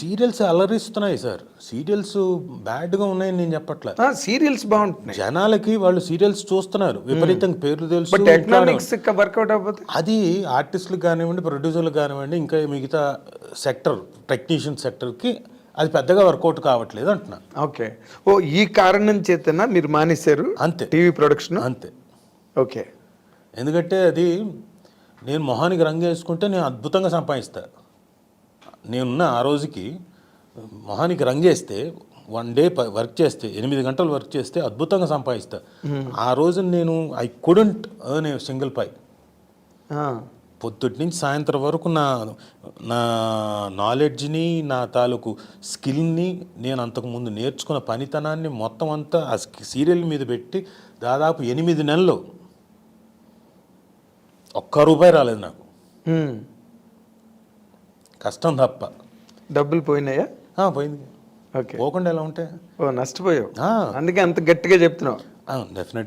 Serials అలరిస్తున్నాయి sir. Serials బ్యాడ్గా ఉన్నాయని నేను చెప్పట్లే. సీరియల్స్ బాగుంటున్నాయి. జనాలకి వాళ్ళు సీరియల్స్ చూస్తున్నారు. విపరీతంగా పేర్లు తెలుసు ఎకనామిక్స్ వర్కౌట్ అవ్వకపోతే? అది ఆర్టిస్టులకు కానివ్వండి ప్రొడ్యూసర్లకు కానివ్వండి ఇంకా మిగతా సెక్టర్ టెక్నీషియన్ సెక్టర్కి అది పెద్దగా వర్కౌట్ కావట్లేదు అంటున్నా. ఓకే. ఓ ఈ కారణం చేతన మీరు మానేశారు? అంతే. TV production? అంతే. ఓకే. ఎందుకంటే అది నేను మొహానికి రంగు వేసుకుంటే నేను అద్భుతంగా సంపాదిస్తా. నేనున్న ఆ రోజుకి మొహానికి రంగు వేస్తే వన్ డే వర్క్ చేస్తే ఎనిమిది గంటలు వర్క్ చేస్తే అద్భుతంగా సంపాదిస్తా. ఆ రోజు నేను I couldn't earn single pie. పొద్దుటి నుంచి సాయంత్రం వరకు నా నా నాలెడ్జ్ని నా తాలూకు స్కిల్ని నేను అంతకుముందు నేర్చుకున్న పనితనాన్ని మొత్తం అంతా ఆ సీరియల్ మీద పెట్టి దాదాపు ఎనిమిది నెలలు ఒక్క రూపాయి రాలేదు నాకు. కష్టం తప్ప. డబ్బులు పోయినాయా? ఆ, పోయింది. ఓకే. పోకుండా ఎలా ఉంటే? ఓ నష్టపోయావు. అందుకే అంత గట్టిగా చెప్తున్నావు. డెఫినెట్